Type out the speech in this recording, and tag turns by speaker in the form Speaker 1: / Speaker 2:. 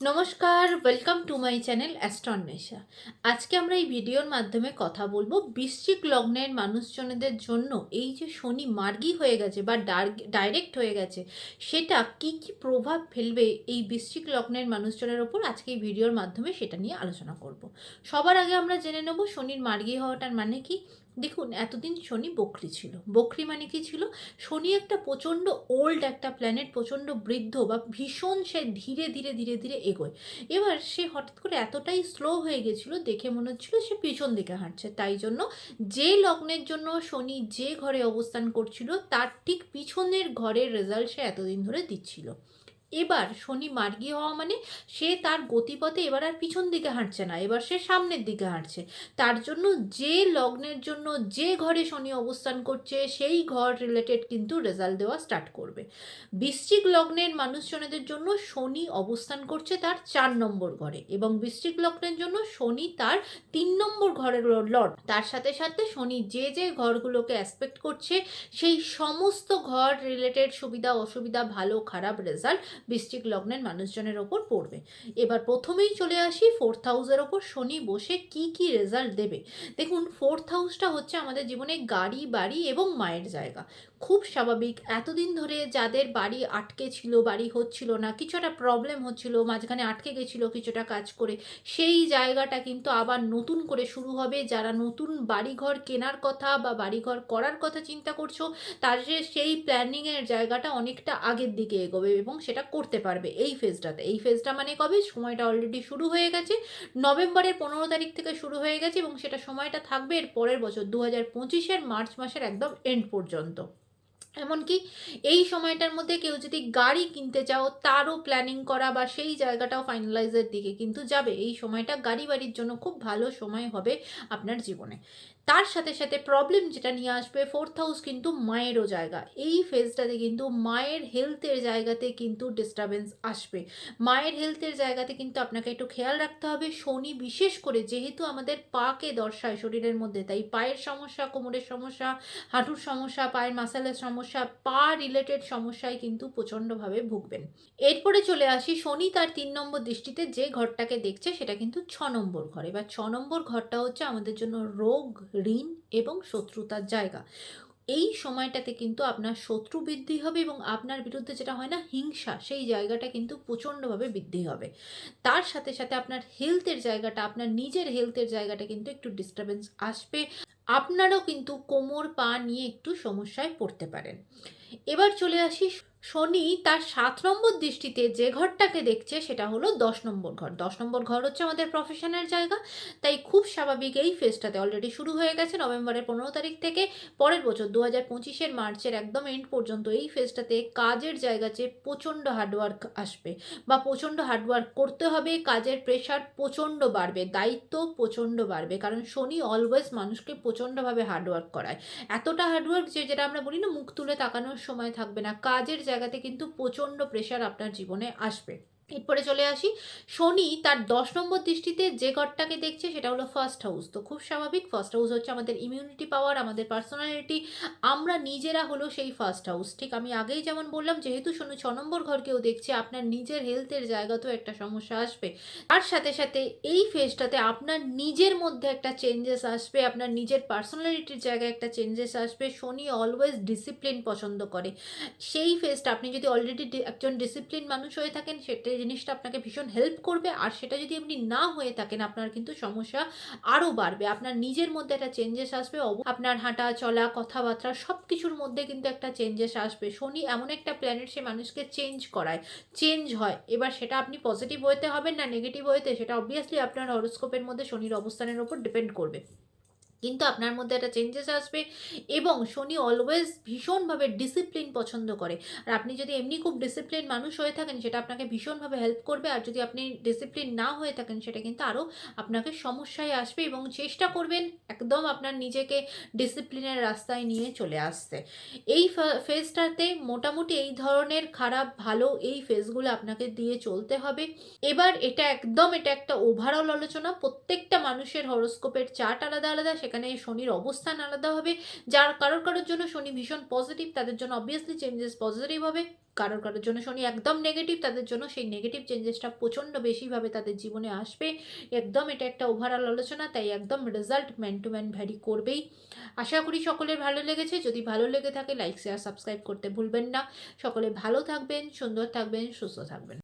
Speaker 1: নমস্কার welcome to my channel অ্যাস্ট্রনেশা আজকে আমরা এই ভিডিওর মাধ্যমে কথা বলব বৃশ্চিক লগ্নের মানুষজনদের জন্য এই যে শনি মার্গী হয়ে গেছে বা ডাইরেক্ট হয়ে গেছে, সেটা কি কি প্রভাব ফেলবে এই বৃশ্চিক লগ্নের মানুষজনের ওপর? আজকে এই ভিডিওর মাধ্যমে সেটা নিয়ে আলোচনা করব। সবার আগে আমরা জেনে নেব শনির মার্গী হওয়াটার মানে কি? দেখুন, এতদিন শনি বকরি ছিল। বকরি মানে কি ছিল? শনি একটা প্রচণ্ড ওল্ড একটা প্ল্যানেট প্রচণ্ড বৃদ্ধ বা ভীষণ সে ধীরে ধীরে ধীরে ধীরে এগোয়। এবার সে হঠাৎ করে এতটাই স্লো হয়ে গেছিল, দেখে মনে হচ্ছিল সে পিছন দিকে হাঁটছে। তাই জন্য যে লগ্নের জন্য শনি যে ঘরে অবস্থান করছিল, তার ঠিক পিছনের ঘরের রেজাল্ট সে এতদিন ধরে দিচ্ছিল। এবার শনি মার্গী হওয়া মানে সে তার গতিপথে এবার আর পিছন দিকে হাঁটছে না, এবার সে সামনের দিকে হাঁটছে। তার জন্য যে লগ্নের জন্য যে ঘরে শনি অবস্থান করছে, সেই ঘর রিলেটেড কিন্তু রেজাল্ট দেওয়া স্টার্ট করবে। বৃশ্চিক লগ্নের মানুষজনেদের জন্য শনি অবস্থান করছে তার চার নম্বর ঘরে এবং বৃশ্চিক লগ্নের জন্য শনি তার তিন নম্বর ঘরের লর্ড তার সাথে সাথে শনি যে যে ঘরগুলোকে অ্যাসপেক্ট করছে, সেই সমস্ত ঘর রিলেটেড সুবিধা, অসুবিধা, ভালো, খারাপ রেজাল্ট বৃশ্চিক লগ্নের মানুষজনের ওপর পড়বে। এবার প্রথমেই চলে আসি ফোর্থ হাউসের ওপর। শনি বসে কি কি রেজাল্ট দেবে? দেখুন ফোর্থ হাউসটা হচ্ছে আমাদের জীবনে গাড়ি, বাড়ি এবং মায়ের জায়গা। খুব স্বাভাবিক। এতদিন ধরে যাদের বাড়ি আটকে ছিল, বাড়ি হচ্ছিল না কিছু একটা প্রবলেম হচ্ছিল, মাঝখানে আটকে গেছিল কিছুটা কাজ করে, সেই জায়গাটা কিন্তু আবার নতুন করে শুরু হবে। যারা নতুন বাড়িঘর কেনার কথা বা বাড়িঘর করার কথা চিন্তা করছ তার সেই প্ল্যানিংয়ের জায়গাটা অনেকটা আগের দিকে এগোবে এবং সেটা করতে পারবে এই ফেজটাতে এই ফেজটা মানে কবে? সময়টা অলরেডি শুরু হয়ে গেছে। নভেম্বরের পনেরো তারিখ থেকে শুরু হয়ে গেছে এবং সেটা সময়টা থাকবে এর পরের বছর দু হাজার পঁচিশের মার্চ মাসের একদম এন্ড পর্যন্ত। এমনকি এই সময়টার মধ্যে কেউ যদি গাড়ি কিনতে চাও, তারও প্ল্যানিং করা বা সেই জায়গাটাও ফাইনালাইজের দিকে কিন্তু যাবে। এই সময়টা গাড়ি বাড়ির জন্য খুব ভালো সময় হবে আপনার জীবনে। তার সাথে সাথে প্রবলেম যেটা নিয়ে আসবে ফোর্থ হাউস কিন্তু মায়েরও জায়গা। এই ফেজটাতে কিন্তু মায়ের হেলথের জায়গাতে কিন্তু ডিস্টারবেন্স আসবে। মায়ের হেলথের জায়গাতে কিন্তু আপনাকে একটু খেয়াল রাখতে হবে। শনি বিশেষ করে যেহেতু আমাদের পাকে দর্শায় শরীরের মধ্যে, তাই পায়ের সমস্যা, কোমরের সমস্যা, হাঁটুর সমস্যা, পায়ের মাসালের সমস্যা, পা রিলেটেড সমস্যায় কিন্তু প্রচণ্ডভাবে ভুগবেন। এরপরে চলে আসি, শনি তার তিন নম্বর দৃষ্টিতে যে ঘরটাকে দেখছে, সেটা কিন্তু ছ নম্বর ঘর। এবার ছ নম্বর ঘরটা হচ্ছে আমাদের জন্য রোগ ঋণ এবং শত্রুতার জায়গা। এই সময়টাতে কিন্তু আপনার শত্রু বৃদ্ধি হবে এবং আপনার বিরুদ্ধে যেটা হয় না, হিংসা, সেই জায়গাটা কিন্তু প্রচণ্ডভাবে বৃদ্ধি হবে। তার সাথে সাথে আপনার হেলথের জায়গাটা, আপনার নিজের হেলথের জায়গাটা কিন্তু একটু ডিস্টারবেন্স আসবে। আপনারও কিন্তু কোমর পা নিয়ে একটু সমস্যায় পড়তে পারেন। এবার চলে আসি শনি তার সাত নম্বর দৃষ্টিতে যে ঘরটাকে দেখছে সেটা হলো দশ নম্বর ঘর। দশ নম্বর ঘর হচ্ছে আমাদের প্রফেশনের জায়গা, তাই খুব স্বাভাবিক এই ফেজটাতে অলরেডি শুরু হয়ে গেছে নভেম্বরের পনেরো তারিখ থেকে। পরের বছর দু হাজার পঁচিশের মার্চের একদম এন্ড পর্যন্ত এই ফেজটাতে কাজের জায়গা জায়গাতে প্রচণ্ড হার্ডওয়ার্ক আসবে বা প্রচণ্ড হার্ডওয়ার্ক করতে হবে, কাজের প্রেশার প্রচণ্ড বাড়বে, দায়িত্ব প্রচণ্ড বাড়বে, কারণ শনি অলওয়েজ মানুষকে প্রচণ্ডভাবে হার্ডওয়ার্ক করায়। এতটা হার্ডওয়ার্ক যে যেটা আমরা বলি না, মুখ তুলে তাকানোর সময় থাকবে না, কাজের জায়গাতে কিন্তু প্রচণ্ড প্রেশার আপনার জীবনে আসবে। এরপরে চলে আসি। শনি তার দশ নম্বর দৃষ্টিতে যে ঘরটাকে দেখছে সেটা হলো ফার্স্ট হাউস তো খুব স্বাভাবিক ফার্স্ট হাউস হচ্ছে আমাদের ইমিউনিটি পাওয়ার আমাদের পার্সোনালিটি আমরা নিজেরা হলো সেই ফার্স্ট হাউস ঠিক আমি আগেই যেমন বললাম, যেহেতু শনি ছ নম্বর ঘর কেউ দেখছে, আপনার নিজের হেলথের জায়গাতেও একটা সমস্যা আসবে। তার সাথে সাথে এই ফেজটাতে আপনার নিজের মধ্যে একটা চেঞ্জেস আসবে, আপনার নিজের পার্সোনালিটির জায়গায় একটা চেঞ্জেস আসবে। শনি অলওয়েজ ডিসিপ্লিন পছন্দ করে। সেই ফেজটা আপনি যদি অলরেডি একজন ডিসিপ্লিন মানুষ হয়ে থাকেন সেটা জিনিসটা আপনাকে ভীষণ হেল্প করবে, আর সেটা যদি আপনি না হয়ে থাকেন আপনার কিন্তু সমস্যা আরও বাড়বে। আপনার নিজের মধ্যে একটা চেঞ্জেস আসবে আপনার হাঁটা, চলা, কথাবার্তা সব কিছুর মধ্যে কিন্তু একটা চেঞ্জেস আসবে। শনি এমন একটা প্ল্যানেট সে মানুষকে চেঞ্জ করায়। চেঞ্জ হয়। এবার সেটা আপনি পজিটিভ হইতে হবেন না নেগেটিভ হইতে সেটা অবভিয়াসলি আপনার হরোস্কোপের মধ্যে শনির অবস্থানের উপর ডিপেন্ড করবে। কিন্তু আপনার মধ্যে একটা চেঞ্জেস আসবে এবং শনি অলওয়েজ ভীষণভাবে ডিসিপ্লিন পছন্দ করে। আর আপনি যদি এমনি খুব ডিসিপ্লিন মানুষ হয়ে থাকেন, সেটা আপনাকে ভীষণভাবে হেল্প করবে। আর যদি আপনি ডিসিপ্লিন না হয়ে থাকেন, সেটা কিন্তু আরও আপনাকে সমস্যায় আসবে এবং চেষ্টা করবেন একদম আপনার নিজেকে ডিসিপ্লিনের রাস্তায় নিয়ে চলে আসতে। এই ফেজটাতে মোটামুটি এই ধরনের খারাপ, ভালো এই ফেজগুলো আপনাকে দিয়ে চলতে হবে। এবার এটা একদম, এটা একটা ওভারঅল আলোচনা। প্রত্যেকটা মানুষের হরোস্কোপের চার্ট আলাদা আলাদা। সেখানে শনির অবস্থান আলাদা হবে। যার কারোর কারোর জন্য শনি ভীষণ পজিটিভ তাদের জন্য অবভিয়াসলি চেঞ্জেস পজিটিভ হবে। কারোর কারোর জন্য শনি একদম নেগেটিভ তাদের জন্য সেই নেগেটিভ চেঞ্জেসটা প্রচণ্ড বেশিভাবে তাদের জীবনে আসবে। একদম এটা একটা ওভারঅল আলোচনা, তাই একদম result man to man vary করবেই। আশা করি সকলের ভালো লেগেছে। যদি ভালো লেগে থাকে লাইক শেয়ার সাবস্ক্রাইব করতে ভুলবেন না। সকলে ভালো থাকবেন, সুন্দর থাকবেন, সুস্থ থাকবেন।